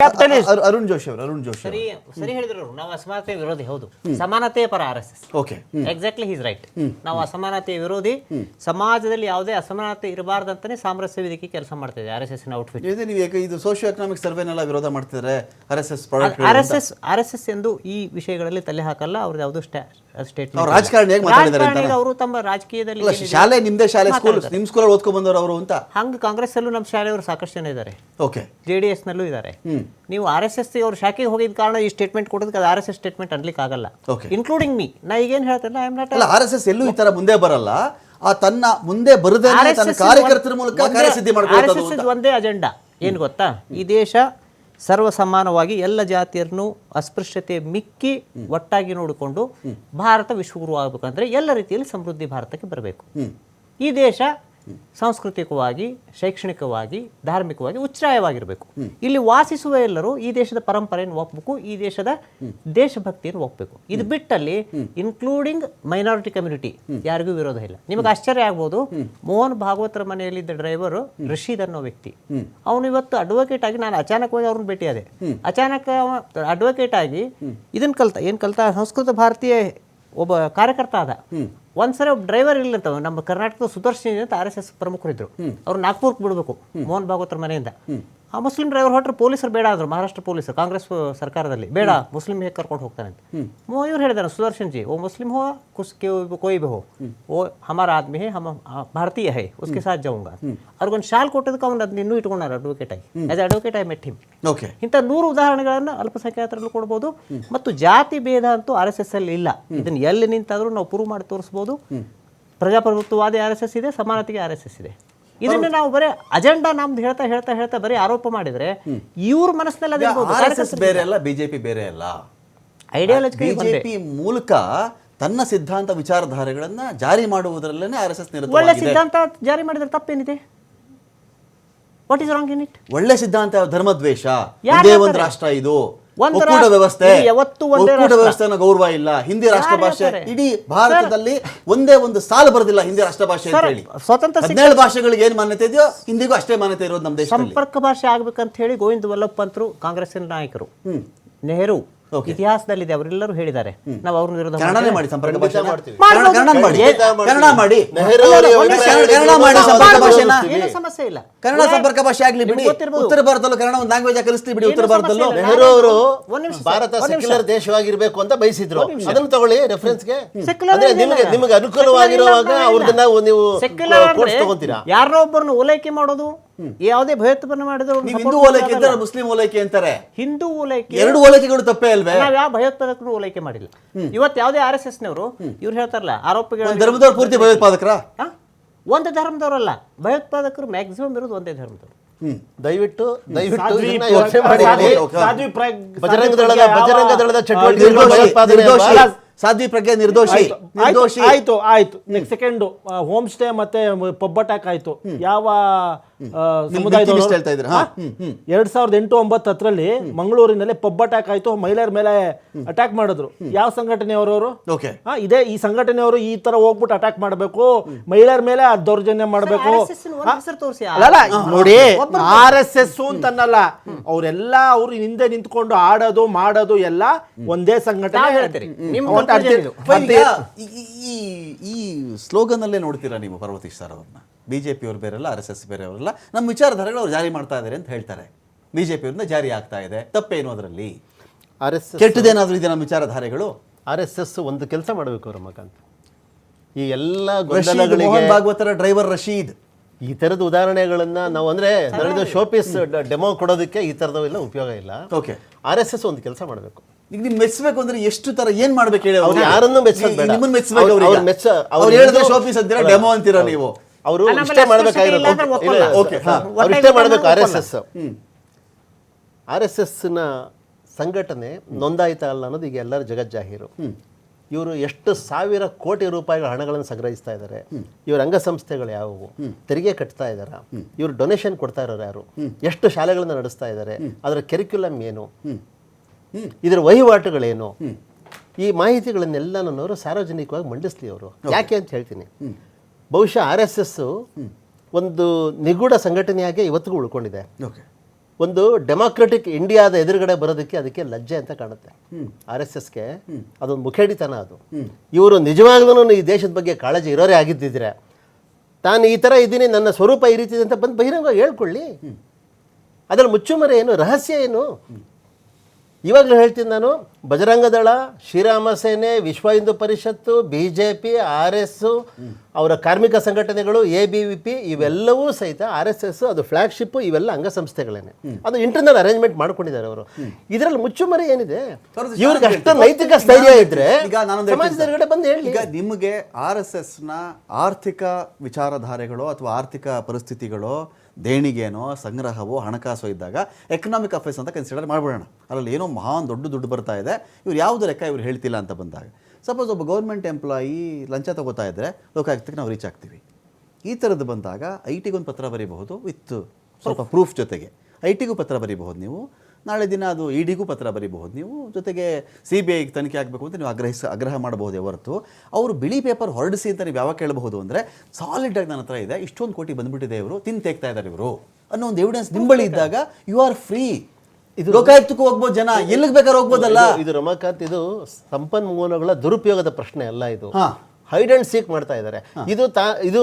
Capitalist Arun Joshi ಅವರು ಅರುಣ್ ಜೋಶಿ ಸರಿ ಸರಿ ಹೇಳಿದ್ರು ಅವ್ರು. ನಾವು ಅಸಮಾನತೆ ವಿರೋಧಿ ಹೌದು. ಸಮಾನತೆ ಪರ R S S. Okay. Exactly he's right ನಾವು ಅಸಮಾನತೆ ವಿರೋಧಿ. ಸಮಾಜದಲ್ಲಿ ಯಾವುದೇ ಅಸಮಾನತೆ ಇರಬಾರ್ದಂತಾನೆ ಸಾಮರಸ್ಯ ವೇದಿಕೆ ಕೆಲಸ ಮಾಡ್ತಿದೆ ಆರ್ ಎಸ್ ಎಸ್ ಔಟ್ಫಿಟ್ ಇದೆ ನೀವು ಯಾಕೆ ಇದು ಸೋಶಿಯೋ ಎಕನಾಮಿಕ್ ಸರ್ವೆನೆಲ್ಲ ವಿರೋಧ ಮಾಡ್ತಿದ್ದಾರೆ R S S R S S R S S ಎಂದು ಈ ವಿಷಯಗಳಲ್ಲಿ ತಲೆ ಹಾಕಲ್ಲ ಅವ್ರದ್ದು ಯಾವುದು ಸ್ಟೇಟ್ಮೆಂಟ್ ಅವ್ರು ರಾಜಕಾರಣಿ ಮಾತಾಡಿದ್ದಾರೆ ಅಂತ. ಅವರು ತಮ್ಮ ರಾಜಕೀಯದಲ್ಲಿ ಶಾಲೆ ನಿಮ್ದೇ ಶಾಲೆ ಸ್ಕೂಲ್ ನಿಮ್ ಸ್ಕೂಲಲ್ಲಿ ಓದ್ಕೊಂಡ್ ಬಂದವರು ಅವರು ಅಂತ? ಹಂಗ ಕಾಂಗ್ರೆಸ್ ಅಲ್ಲೂ ನಮ್ಮ ಶಾಲೆಯವರು ಸಾಕಷ್ಟು ಜನ ಇದ್ದಾರೆ ಓಕೆ. ಜೆ ಡಿ ಎಸ್ ನಲ್ಲೂ ಇದ್ದಾರೆ ನೀವು ಆರ್ ಎಸ್ ಎಸ್ ಅವ್ರ ಶಾಖೆಗೆ ಹೋಗಿದ ಕಾರಣ ಈ ಸ್ಟೇಟ್ಮೆಂಟ್ ಕೊಡೋದಕ್ಕೆ ಅದು ಆರ್ ಎಸ್ ಎಸ್ ಸ್ಟೇಟ್ಮೆಂಟ್ ಅನ್ಲಿಕ್ಕೆ ಆಗಲ್ಲ. ಇನ್ಕ್ಲೂಡಿಂಗ್ ಮೀ ನಾ ಈಗೇನು ಹೇಳ್ತೇನೆ ಐ ಆಮ್ ನಾಟ್ ಅಲ್ಲ ಆರ್ ಎಸ್ ಎಸ್ ಎಲ್ಲೂ ಈ ತರ ಮುಂದೆ ಬರಲ್ಲ. ಆ ತನ್ನ ಮುಂದೆ ಬರದೇ ತನ್ನ ಕಾರ್ಯಕರ್ತರ ಮೂಲಕ ಕಾರ್ಯಸಿದ್ಧಿ ಮಾಡ್ಕೊಳ್ಳೋದು ಒಂದೇ ಅಜೆಂಡಾ ಏನು ಗೊತ್ತಾ? ಈ ದೇಶ ಸರ್ವ ಸಮಾನವಾಗಿ ಎಲ್ಲ ಜಾತಿಯರನ್ನು ಅಸ್ಪೃಶ್ಯತೆ ಮಿಕ್ಕಿ ಒಟ್ಟಾಗಿ ನೋಡಿಕೊಂಡು ಭಾರತ ವಿಶ್ವಗುರು ಆಗಬೇಕಂದ್ರೆ ಎಲ್ಲ ರೀತಿಯಲ್ಲಿ ಸಮೃದ್ಧಿ ಭಾರತಕ್ಕೆ ಬರಬೇಕು. ಈ ದೇಶ ಸಾಂಸ್ಕೃತಿಕವಾಗಿ, ಶೈಕ್ಷಣಿಕವಾಗಿ, ಧಾರ್ಮಿಕವಾಗಿ ಉಚ್ಛ್ರಾಯವಾಗಿರಬೇಕು. ಇಲ್ಲಿ ವಾಸಿಸುವ ಎಲ್ಲರೂ ಈ ದೇಶದ ಪರಂಪರೆಯನ್ನು ಒಪ್ಪಬೇಕು ಈ ದೇಶದ ದೇಶಭಕ್ತಿಯನ್ನು ಒಪ್ಪಬೇಕು ಇದು ಬಿಟ್ಟಲ್ಲಿ ಇನ್ಕ್ಲೂಡಿಂಗ್ ಮೈನಾರಿಟಿ ಕಮ್ಯುನಿಟಿ ಯಾರಿಗೂ ವಿರೋಧ ಇಲ್ಲ. ನಿಮಗೆ ಆಶ್ಚರ್ಯ ಆಗ್ಬೋದು, ಮೋಹನ್ ಭಾಗವತರ ಮನೆಯಲ್ಲಿದ್ದ ಡ್ರೈವರ್ ರಶೀದ್ ಅನ್ನೋ ವ್ಯಕ್ತಿ. ಅವನು ಇವತ್ತು ಅಡ್ವೊಕೇಟ್ ಆಗಿ ನಾನು ಅಚಾನಕವಾಗಿ ಅವ್ರನ್ನ ಭೇಟಿಯಾದೆ. ಅಚಾನಕ್ ಅಡ್ವೊಕೇಟ್ ಆಗಿ ಇದನ್ನು ಕಲ್ತ, ಏನ್ ಕಲ್ತ? ಸಂಸ್ಕೃತ ಭಾರತೀಯ ಒಬ್ಬ ಕಾರ್ಯಕರ್ತ ಆದ. ಒಂದ್ಸರಿ ಒಬ್ಬ ಡ್ರೈವರ್ ಇಲ್ಲ ಅಂತ ನಮ್ಮ ಕರ್ನಾಟಕದ ಸುದರ್ಶನ್ ಅಂತ ಆರ್ ಎಸ್ ಎಸ್ ಪ್ರಮುಖರಿದ್ರು. ಅವ್ರು ನಾಗ್ಪುರ್ಗೆ ಬಿಡಬೇಕು ಮೋಹನ್ ಭಾಗವತರ ಮನೆಯಿಂದ. ಆ ಮುಸ್ಲಿಂ ಡ್ರೈವರ್ ಹೊಟ್ಟರೆ ಪೊಲೀಸರು ಬೇಡ ಅಂದರು ಮಹಾರಾಷ್ಟ್ರ ಪೊಲೀಸರು ಕಾಂಗ್ರೆಸ್ ಸರ್ಕಾರದಲ್ಲಿ. ಬೇಡ ಮುಸ್ಲಿಂ ಹೇಗೆ ಕರ್ಕೊಂಡು ಹೋಗ್ತಾನೆ ಅಂತ. ಮೋ ಇವ್ರು ಹೇಳಿದಾರೆ ಸುದರ್ಶನ್ ಜಿ ಓ ಮುಸ್ಲಿಂ ಹೋ ಕುಸ್ ಕೋಯ್ ಬಿ ಹೋ. ಓ ಹಮಾರ ಆದ್ಮಿ ಹೇ ಹಮ ಭಾರತೀಯ ಹೇ ಉಸ್ಕೆ ಸಾಧ್ಯ ಜಾವುಂಗ. ಅವ್ರಿಗೊಂದು ಶಾಲ್ ಕೊಟ್ಟಿದ್ದಕ್ಕೆ ಅವ್ನು ಅದನ್ನ ಇನ್ನೂ ಇಟ್ಕೊಂಡಾರ ಅಡ್ವೊಕೇಟ್ ಆಗಿ. As advocate I met him okay ಇಂಥ ನೂರು ಉದಾಹರಣೆಗಳನ್ನು ಅಲ್ಪಸಂಖ್ಯಾತರಲ್ಲೂ ಕೊಡ್ಬೋದು. ಮತ್ತು ಜಾತಿ ಭೇದ ಅಂತೂ ಆರ್ ಎಸ್ ಎಸ್ ಅಲ್ಲಿ ಇಲ್ಲ. ಇದನ್ನು ಎಲ್ಲಿ ನಿಂತಾದರೂ ನಾವು ಪ್ರೂವ್ ಮಾಡಿ ತೋರಿಸ್ಬೋದು. ಪ್ರಜಾಪ್ರಭುತ್ವವಾದಿ ಆರ್ ಎಸ್ ಎಸ್ ಇದೆ ಸಮಾನತೆಗೆ ಆರ್ ಎಸ್ ಎಸ್ ಇದೆ. ಇದನ್ನ ನಾವು ಬರೀ ಅಜೆಂಡಾ ನಮ್ದು ಹೇಳ್ತಾ ಹೇಳ್ತಾ ಹೇಳ್ತಾ ಬರೀ ಆರೋಪ ಮಾಡಿದ್ರೆ ಇವ್ರ ಮನಸ್ಸಿನಲ್ಲಿ ಅದಿರ್ಬೋದು ಬೇರೆ ಅಲ್ಲ ಬಿಜೆಪಿ ಬೇರೆ ಅಲ್ಲ. ಐಡಿಯಾಲಜಿ ಬಿಜೆಪಿ ಮೂಲಕ ತನ್ನ ಸಿದ್ಧಾಂತ ವಿಚಾರಧಾರೆಗಳನ್ನ ಜಾರಿ ಮಾಡುವುದರಲ್ಲೇ ಆರ್ ಎಸ್ ಎಸ್ ಒಳ್ಳೆ ಸಿದ್ಧಾಂತ ಜಾರಿ ಮಾಡಿದ್ರೆ ತಪ್ಪೇನಿದೆ? What is wrong in it ಒಳ್ಳೆ ಸಿದ್ಧಾಂತ? ಧರ್ಮದ್ವೇಷ. ಒಂದೇ ಒಂದು ರಾಷ್ಟ್ರ ಇದು. ಒಕ್ಕೂಟ ವ್ಯವಸ್ಥೆ. ಇದು ಯಾವತ್ತೂ ಒಂದೇ ಒಕ್ಕೂಟ. ವ್ಯವಸ್ಥೆನ ಗೌರವ ಇಲ್ಲ. ಹಿಂದಿ ರಾಷ್ಟ್ರ ಭಾಷೆ? ಇಡೀ ಭಾರತದಲ್ಲಿ ಒಂದೇ ಒಂದು ಸಾಲು ಬರೋದಿಲ್ಲ ಹಿಂದಿ ರಾಷ್ಟ್ರ ಭಾಷೆ ಅಂತ ಹೇಳಿ. ಸ್ವತಂತ್ರ ಹದಿನೇಳು ಭಾಷೆಗಳಿಗೆ ಏನ್ ಮಾನ್ಯತೆ ಇದೆಯೋ ಹಿಂದಿಗೂ ಅಷ್ಟೇ ಮಾನ್ಯತೆ ಇರೋದು ನಮ್ಮ ದೇಶ ಸಂಪರ್ಕ ಭಾಷೆ ಆಗ್ಬೇಕಂತ ಹೇಳಿ ಗೋವಿಂದ ವಲ್ಲಭ ಪಂತ್ರು ಕಾಂಗ್ರೆಸ್ಸಿನ ನಾಯಕರು. ನೆಹರು ಇತಿಹಾಸದಲ್ಲಿದೆ ಅವರೆಲ್ಲರೂ ಹೇಳಿದ್ದಾರೆ. ನಾವು ಅವ್ರ ವಿರುದ್ಧ ಕನ್ನಡನೇ ಮಾಡಿ ಸಂಪರ್ಕ ಭಾಷೆ ಮಾಡ್ತೀವಿ. ಕನ್ನಡ ಮಾಡಿ ಕನ್ನಡ ಮಾಡಿ. ಕನ್ನಡ- ಮಾಡಿ. ಸಂಪರ್ಕ. ಭಾಷೆನ ಏನೂ ಸಮಸ್ಯೆ ಇಲ್ಲ. ಕನ್ನಡ ಸಂಪರ್ಕ ಭಾಷೆ ಆಗ್ಲಿ ಬಿಡಿ. ಉತ್ತರ ಭಾರತದಲ್ಲೂ ಕನ್ನಡ ಒಂದು ಲ್ಯಾಂಗ್ವೇಜ್ ಕಲಿಸ್ಲಿ ಬಿಡಿ ಉತ್ತರ ಭಾರತದಲ್ಲಿ. ನೆಹರು ಅವರು ಒಂದ್ ನಿಮಿಷ ಭಾರತ. ಸೆಕ್ಯುಲರ್ ದೇಶವಾಗಿರ್ಬೇಕು ಅಂತ ಬಯಸಿದ್ರು. ಅದನ್ನು ತಗೊಳ್ಳಿ ರೆಫರೆನ್ಸ್ಗೆ. ಅಂದ್ರೆ ನಿಮಗೆ ನಿಮಗೆ ಅನುಕೂಲವಾಗಿರುವಾಗ ಅವ್ರದನ್ನ ನೀವು ಸೆಕ್ಯುಲರ್ ಯಾರನ್ನೋ ಒಬ್ಬರನ್ನು ಓಲೈಕೆ ಮಾಡೋದು ಯಾವುದೇ ಭಯೋತ್ಪನ್ನ ಮಾಡಿದ್ರು ನೀವು ಹಿಂದೂ ಓಲೈಕೆ. ಅಂತಾರೆ ಮುಸ್ಲಿಂ ಓಲೈಕೆ ಅಂತಾರೆ. ಹಿಂದೂ ಓಲೈಕೆ ಎರಡು ಓಲೈಕೆಗಳು ತಪ್ಪೇ ಅಲ್ವೇ ನಾವು ಯಾವ ಭಯೋತ್ಪಾದಕರು ಓಲೈಕೆ ಮಾಡಿಲ್ಲ. ಇವತ್ತು ಯಾವುದೇ ಆರ್ ಎಸ್ ಎಸ್ ನವರು ಇವ್ರು ಹೇಳ್ತಾರಲ್ಲ ಆರೋಪಿಗಳು ಧರ್ಮದವ್ರು ಪೂರ್ತಿ ಭಯೋತ್ಪಾದಕರ? ಒಂದು ಧರ್ಮದವರಲ್ಲ. ಭಯೋತ್ಪಾದಕರು ಮ್ಯಾಕ್ಸಿಮಮ್ ಇರೋದು ಒಂದೇ ಧರ್ಮದವರು. ದಯವಿಟ್ಟು ದಯವಿಟ್ಟು ಯೋಚನೆ ಮಾಡಿ. ಬಜರಂಗ ದಳದ ಬಜರಂಗ ದಳದ ಆ, ಸಾಧ್ವಿ ಪ್ರಜ್ಞೆ ನಿರ್ದೋಷಿ ಆಯ್ತು, ಆಯ್ತು, ನಿರ್ದೋಷಿ. ಆಯ್ತು ಆಯ್ತು. ನೆಕ್ಸ್ಟ್ ಸೆಕೆಂಡ್ ಹೋಮ್ ಸ್ಟೇ ಮತ್ತೆ ಪಬ್ ಅಟ್ಯಾಕ್ ಆಯ್ತು ಯಾವ ಸಮುದಾಯದ ಸಮುದಾಯದವರು ಹೇಳ್ತಾ ಹ್ಮ್. ಎರಡ್ ಸಾವಿರದ ಎಂಟು ಒಂಬತ್ತು ಹತ್ತರಲ್ಲಿ ಮಂಗಳೂರಿನಲ್ಲಿ ಪಬ್ ಅಟ್ಯಾಕ್ ಆಯ್ತು. ಮಹಿಳೆಯರ ಮೇಲೆ ಅಟ್ಯಾಕ್ ಮಾಡಿದ್ರು. ಯಾವ ಸಂಘಟನೆಯವರವರು ಇದೇ ಈ ಸಂಘಟನೆಯವರು ಈ ತರ ಹೋಗ್ಬಿಟ್ಟು ಅಟ್ಯಾಕ್ ಮಾಡಬೇಕು. ಮಹಿಳೆಯರ ಮೇಲೆ ಆ ದೌರ್ಜನ್ಯ ಮಾಡಬೇಕು. ನೋಡಿ ಆರ್ ಎಸ್ ಎಸ್ ಅಂತನ್ನಲ್ಲ. ಅವರೆಲ್ಲ ಅವ್ರು ಹಿಂದೆ ನಿಂತ್ಕೊಂಡು ಆಡೋದು ಮಾಡೋದು ಎಲ್ಲ ಒಂದೇ ಸಂಘಟನೆ ಹೇಳ್ತೀರಿ. ಮತ್ತೆ ಈ ಈ ಸ್ಲೋಗನ್ ಅಲ್ಲೇ ನೋಡ್ತೀರಾ ನೀವು ಪರ್ವತೀಶ್ ಸರ್ ಅವ್ರನ್ನ? ಬಿಜೆಪಿ ಅವ್ರು ಬೇರೆಲ್ಲ ಆರ್ ಎಸ್ ಎಸ್ ಬೇರೆಯವರೆಲ್ಲ ನಮ್ಮ ವಿಚಾರಧಾರೆಗಳು ಅವ್ರು ಜಾರಿ ಮಾಡ್ತಾ ಇದ್ದಾರೆ ಅಂತ ಹೇಳ್ತಾರೆ. ಬಿಜೆಪಿ ಅವ್ರನ್ನ ಜಾರಿ ಆಗ್ತಾ ಇದೆ. ತಪ್ಪೇನು ಅದರಲ್ಲಿ? ಆರ್ ಎಸ್ ಕೆಟ್ಟದೇನಾದ್ರೂ ಇದೆ ನಮ್ಮ ವಿಚಾರಧಾರೆಗಳು? ಆರ್ ಎಸ್ ಎಸ್ ಒಂದು ಕೆಲಸ ಮಾಡಬೇಕು ಅಂತ ಈ ಎಲ್ಲ ಭಾಗವತರ ಡ್ರೈವರ್ ರಶೀದ್. ಈ ತರದ ಉದಾಹರಣೆಗಳನ್ನ ನಾವು ಅಂದ್ರೆ ನಡೆದ ಶೋಪೀಸ್ ಡೆಮೋ ಕೊಡೋದಕ್ಕೆ ಈ ತರದವೆಲ್ಲ ಉಪಯೋಗ ಇಲ್ಲ. ಓಕೆ. ಆರ್ ಎಸ್ ಎಸ್ ಒಂದು ಕೆಲಸ ಮಾಡಬೇಕು. ಈಗ ನಿಮ್ ಮೆಚ್ಚಬೇಕು ಅಂದ್ರೆ ಎಷ್ಟು ತರ ಏನ್ ಮಾಡ್ಬೇಕು ಹೇಳಿ ಅವ್ರು ಯಾರನ್ನೂ ಮೆಚ್ಚೋದು ಬೇಡ. ನಿಮ್ಮನ್ನ ಮೆಚ್ಚಬೇಕು ಅವ್ರು- ಮೆಚ್ಚ- ಅವ್ರು ಹೇಳಿದ್ರೆ ಶೋಪೀಸ್ ಅಂತೀರಾ ಡೆಮೋ ಅಂತೀರಾ ನೀವು? ಅವರು ಇಷ್ಟೇ ಮಾಡಬೇಕಾಗಿರೋದು. ಹಾ. ಅವ್ರು ಇಷ್ಟೇ ಮಾಡಬೇಕು R S S. R S ಎಸ್ನ ಸಂಘಟನೆ ನೋಂದಾಯಿತ ಅಲ್ಲ ಅನ್ನೋದು ಈಗ ಎಲ್ಲರ ಜಗಜ್ಜಾಹೀರು. ಇವರು ಎಷ್ಟು ಸಾವಿರ ಕೋಟಿ ರೂಪಾಯಿಗಳ ಹಣಗಳನ್ನು ಸಂಗ್ರಹಿಸ್ತಾ ಇದ್ದಾರೆ. ಇವ್ರ ಅಂಗಸಂಸ್ಥೆಗಳು ಯಾವುವು ತೆರಿಗೆ ಕಟ್ತಾ ಇದ್ದಾರ? ಇವರು ಡೊನೇಷನ್ ಕೊಡ್ತಾ ಇರೋರು ಯಾರು? ಎಷ್ಟು ಶಾಲೆಗಳನ್ನು ನಡೆಸ್ತಾ ಇದ್ದಾರೆ? ಅದರ ಕೆರಿಕ್ಯುಲಮ್ ಏನು? ಇದರ ವಹಿವಾಟುಗಳೇನು? ಈ ಮಾಹಿತಿಗಳನ್ನೆಲ್ಲನವರು ಸಾರ್ವಜನಿಕವಾಗಿ ಮಂಡಿಸ್ಲಿ ಅವರು. ಯಾಕೆ ಅಂತ ಹೇಳ್ತೀನಿ. ಬಹುಶಃ ಆರ್ ಎಸ್ ಎಸ್ ಒಂದು ನಿಗೂಢ ಸಂಘಟನೆಯಾಗಿ ಇವತ್ತಿಗೂ ಉಳ್ಕೊಂಡಿದೆ. ಒಂದು ಡೆಮಾಕ್ರೆಟಿಕ್ ಇಂಡಿಯಾದ ಎದುರುಗಡೆ ಬರೋದಕ್ಕೆ ಅದಕ್ಕೆ ಲಜ್ಜೆ ಅಂತ ಕಾಣುತ್ತೆ. ಆರ್ ಎಸ್ ಎಸ್ಗೆ ಅದೊಂದು ಮುಖೇಡಿತನ ಅದು. ಇವರು ನಿಜವಾಗ್ಲೂ ಈ ದೇಶದ ಬಗ್ಗೆ ಕಾಳಜಿ ಇರೋರೇ ಆಗಿದ್ದಿದ್ರೆ. ತಾನು ಈ ಥರ ಇದ್ದೀನಿ ನನ್ನ ಸ್ವರೂಪ ಈ ರೀತಿ ಇದೆ ಅಂತ ಬಂದು ಬಹಿರಂಗವಾಗಿ ಹೇಳ್ಕೊಳ್ಳಿ. ಅದರಲ್ಲಿ ಮುಚ್ಚುಮರೆ ಏನು ರಹಸ್ಯ ಏನು? ಇವಾಗಲೂ ಹೇಳ್ತೀನಿ ನಾನು ಬಜರಂಗದಳ ಶ್ರೀರಾಮ ಸೇನೆ Vishwa Hindu Parishad B J P R S ಅವರ ಕಾರ್ಮಿಕ ಸಂಘಟನೆಗಳು ಎ ಬಿ ವಿ ಪಿ ಇವೆಲ್ಲವೂ ಸಹಿತ ಆರ್ ಎಸ್ ಎಸ್ ಅದು ಫ್ಲಾಗ್ಶಿಪ್ ಇವೆಲ್ಲ ಅಂಗಸಂಸ್ಥೆಗಳೇನೆ. ಅದು ಇಂಟರ್ನಲ್ ಅರೇಂಜ್ಮೆಂಟ್ ಮಾಡ್ಕೊಂಡಿದ್ದಾರೆ ಅವರು. ಇದರಲ್ಲಿ ಮುಚ್ಚುಮರೆ ಏನಿದೆ? ಇವ್ರಿಗೆ ಅಷ್ಟು ನೈತಿಕ ಸ್ಥೈರ್ಯ ಇದ್ರೆ ಈಗ ನಾನೊಂದು ಹೇಳ್ತೀನಿ ಸಮಾಜದ ಬಂದು ಹೇಳಿ. ಈಗ ನಿಮಗೆ ಆರ್ ಎಸ್ ಎಸ್ನ ಆರ್ಥಿಕ ವಿಚಾರಧಾರೆಗಳು ಅಥವಾ ಆರ್ಥಿಕ ಪರಿಸ್ಥಿತಿಗಳು ದೇಣಿಗೆನೋ ಸಂಗ್ರಹವೋ ಹಣಕಾಸು ಇದ್ದಾಗ ಎಕನಾಮಿಕ್ ಅಫೇರ್ಸ್ ಅಂತ ಕನ್ಸಿಡರ್ ಮಾಡಿಬಿಡೋಣ. ಅದರಲ್ಲಿ ಏನೋ ಮಹಾನ್ ದೊಡ್ಡ ದುಡ್ಡು ಬರ್ತಾ ಇದೆ. ಇವ್ರು ಯಾವುದು ಲೆಕ್ಕ ಇವ್ರು ಹೇಳ್ತಿಲ್ಲ ಅಂತ ಬಂದಾಗ. ಸಪೋಸ್ ಒಬ್ಬ ಗೌರ್ಮೆಂಟ್ ಎಂಪ್ಲಾಯಿ ಲಂಚ ತಗೋತಾ ಇದ್ದರೆ ಲೋಕಾಯುಕ್ತಕ್ಕೆ ನಾವು ರೀಚ್ ಆಗ್ತೀವಿ. ಈ ಥರದ್ದು ಬಂದಾಗ ಐ ಟಿಗೊಂದು ಪತ್ರ ಬರೀಬಹುದು ವಿತ್ ಸ್ವಲ್ಪ ಪ್ರೂಫ್ ಜೊತೆಗೆ. ಐ ಟಿಗೂ ಪತ್ರ ಬರೀಬಹುದು ನೀವು. ನಾಳೆ ದಿನ ಅದು ಇಡಿಗೂ ಡಿಗೂ ಪತ್ರ ಬರೀಬಹುದು. ನೀವು ಜೊತೆಗೆ ಸಿ ಬಿ ಐಗೆ ತನಿಖೆ ಆಗಬೇಕು ಅಂತ ನೀವು ಆಗ್ರಹಿಸ ಆಗ್ರಹ ಮಾಡಬಹುದೇ ಹೊರತು ಅವರು ಬಿಳಿ ಪೇಪರ್ ಹೊರಡಿಸಿ ಅಂತ ನೀವು ಯಾವಾಗ ಕೇಳಬಹುದು ಅಂದರೆ ಸಾಲಿಡ್ ಆಗಿ ನನ್ನ ಹತ್ರ ಇದೆ ಇಷ್ಟೊಂದು ಕೋಟಿ ಬಂದ್ಬಿಟ್ಟಿದೆ ಇವರು ತಿನ್ ತೆಗ್ತಾ ಇದ್ದಾರೆ ಇವರು ಅನ್ನೋ ಒಂದು ಎವಿಡೆನ್ಸ್ ನಿಂಬಳಿ ಇದ್ದಾಗ ಯು ಆರ್ ಫ್ರೀ ಇದು ಲೋಕಾಯುಕ್ತಕ್ಕೂ ಹೋಗ್ಬೋದು ಜನ ಎಲ್ಲಿಗೆ ಬೇಕಾದ್ರೆ ಹೋಗ್ಬೋದಲ್ಲ ಇದು- ರಮಾಕಾಂತ್ ಇದು ಸಂಪನ್ಮೂಲಗಳ ದುರುಪಯೋಗದ ಪ್ರಶ್ನೆ ಅಲ್ಲ ಇದು. ಹೈಡ್ ಅಂಡ್ ಸೀಕ್ ಮಾಡ್ತಾ ಇದ್ದಾರೆ. ಇದು ತಾ ಇದು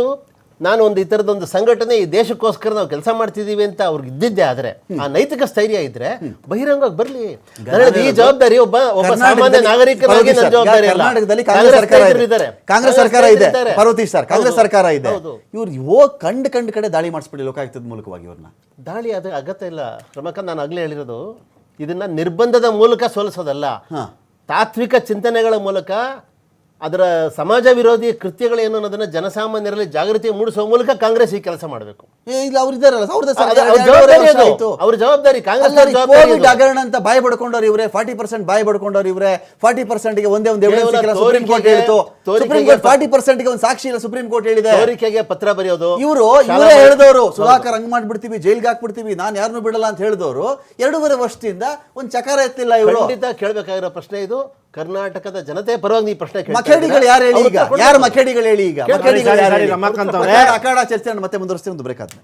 ನಾನು ಒಂದು ಈ ಥರದೊಂದು ಸಂಘಟನೆ ಈ ದೇಶಕ್ಕೋಸ್ಕರ ನಾವು ಕೆಲಸ ಮಾಡ್ತಿದ್ದೀವಿ ಅಂತ ಅವ್ರಿಗೆ ಇದ್ದಿದ್ದೆ ಆದರೆ ಆ ನೈತಿಕ ಸ್ಥೈರ್ಯ ಇದ್ರೆ ಬಹಿರಂಗವಾಗಿ ಬರಲಿ. ಈ ಜವಾಬ್ದಾರಿ ಒಬ್ಬ ಒಬ್ಬ ಸಾಮಾನ್ಯ ನಾಗರಿಕರಾಗಿ ನನ್ನ ಜವಾಬ್ದಾರಿ. ಕರ್ನಾಟಕದಲ್ಲಿ ಕಾಂಗ್ರೆಸ್ ಸರ್ಕಾರ ಇದೆ. ಪಾರ್ವತಿ ಸರ್ ಕಾಂಗ್ರೆಸ್ ಸರ್ಕಾರ ಇದೆ. ಇವ್ರು ಹೋಗ್ ಕಂಡ್ ಕಂಡ್ ಕಡೆ ದಾಳಿ ಮಾಡಿಸ್ಬಿಡಿ ಲೋಕಾಯುಕ್ತದ ಮೂಲಕವಾಗಿ ಇವ್ರನ್ನ. ದಾಳಿ ಅದು ಅಗತ್ಯ ಇಲ್ಲ. ಕ್ರಮಕ ನಾನು ಆಗಲೇ ಹೇಳಿರೋದು ಇದನ್ನ ನಿರ್ಬಂಧದ ಮೂಲಕ ಸೋಲಿಸೋದಲ್ಲ. ತಾತ್ವಿಕ ಚಿಂತನೆಗಳ ಮೂಲಕ ಅದರ ಸಮಾಜ ವಿರೋಧಿ ಕೃತ್ಯಗಳೇನು ಅನ್ನೋದನ್ನ ಜನಸಾಮಾನ್ಯರಲ್ಲಿ ಜಾಗೃತಿ ಮೂಡಿಸುವ ಮೂಲಕ ಕಾಂಗ್ರೆಸ್ ಈ ಕೆಲಸ ಮಾಡಬೇಕು. ಇಲ್ಲ ಅವ್ರು ಇದಾರಲ್ಲ ಅವ್ರದ್ದೇ ಅವ್ರ ಜವಾಬ್ದಾರಿ ಕಾಂಗ್ರೆಸ್ ಕೋವಿಡ್ ಹಗರಣ ಅಂತ ಬಾಯಿ ಪಡ್ಕೊಂಡವ್ರು ಇವ್ರೆ ಫಾರ್ಟಿ ಪರ್ಸೆಂಟ್ ಬಾಯಿ ಪಡ್ಕೊಂಡವ್ರು ಇವ್ರೆ ಫಾರ್ಟಿ ಪರ್ಸೆಂಟ್ಗೆ ಒಂದೇ ಒಂದು ಸುಪ್ರೀಂ ಕೋರ್ಟ್ ಹೇಳಿತು ಸುಪ್ರೀಂ ಕೋರ್ಟ್ ಫಾರ್ಟಿ ಪರ್ಸೆಂಟ್ಗೆ ಒಂದು ಸಾಕ್ಷಿ ಇಲ್ಲ ಸುಪ್ರೀಂ ಕೋರ್ಟ್ ಹೇಳಿದೆ. ಅವರಿಗೆ ಪತ್ರ ಬರೆಯೋದು ಇವರು ಇವರೇ ಹೇಳಿದವರು ಸುಧಾಕರ್ ಹಂಗ್ ಮಾಡ್ಬಿಡ್ತೀವಿ ಜೈಲ್ಗೆ ಹಾಕ್ಬಿಡ್ತೀವಿ ನಾನು ಯಾರನ್ನೂ ಬಿಡಲ್ಲ ಅಂತ ಹೇಳಿದವರು ಎರಡೂವರೆ ವರ್ಷದಿಂದ ಒಂದು ಚಕಾರ ಎತ್ತಿಲ್ಲ ಇವರು. ಖಂಡಿತ ಕೇಳಬೇಕಾಗಿರೋ ಪ್ರಶ್ನೆ ಇದು. ಕರ್ನಾಟಕದ ಜನತೆ ಪರವಾಗಿ ನೀವು ಪ್ರಶ್ನೆ ಕೇಳ್ತಾ ಮಖೇಡಿಗಳು ಯಾರು ಹೇಳಿ ಈಗ. ಯಾರು ಮಖೇಡಿಗಳು ಹೇಳಿ ಈಗ ಮಖೇಡಿಗಳು ಸರಿ, ಯಾರು ಸರಿ, ಹೇಳಿ? ರಮಾಕಾಂತ್ ಅವ್ರೆ. ಅಖಾಡ- ಮತ್ತೆ ಮುಂದುವರಿಸ್ತೀನಿ ಒಂದು ಬ್ರೇಕ್ ಆದ್ಮೇಲೆ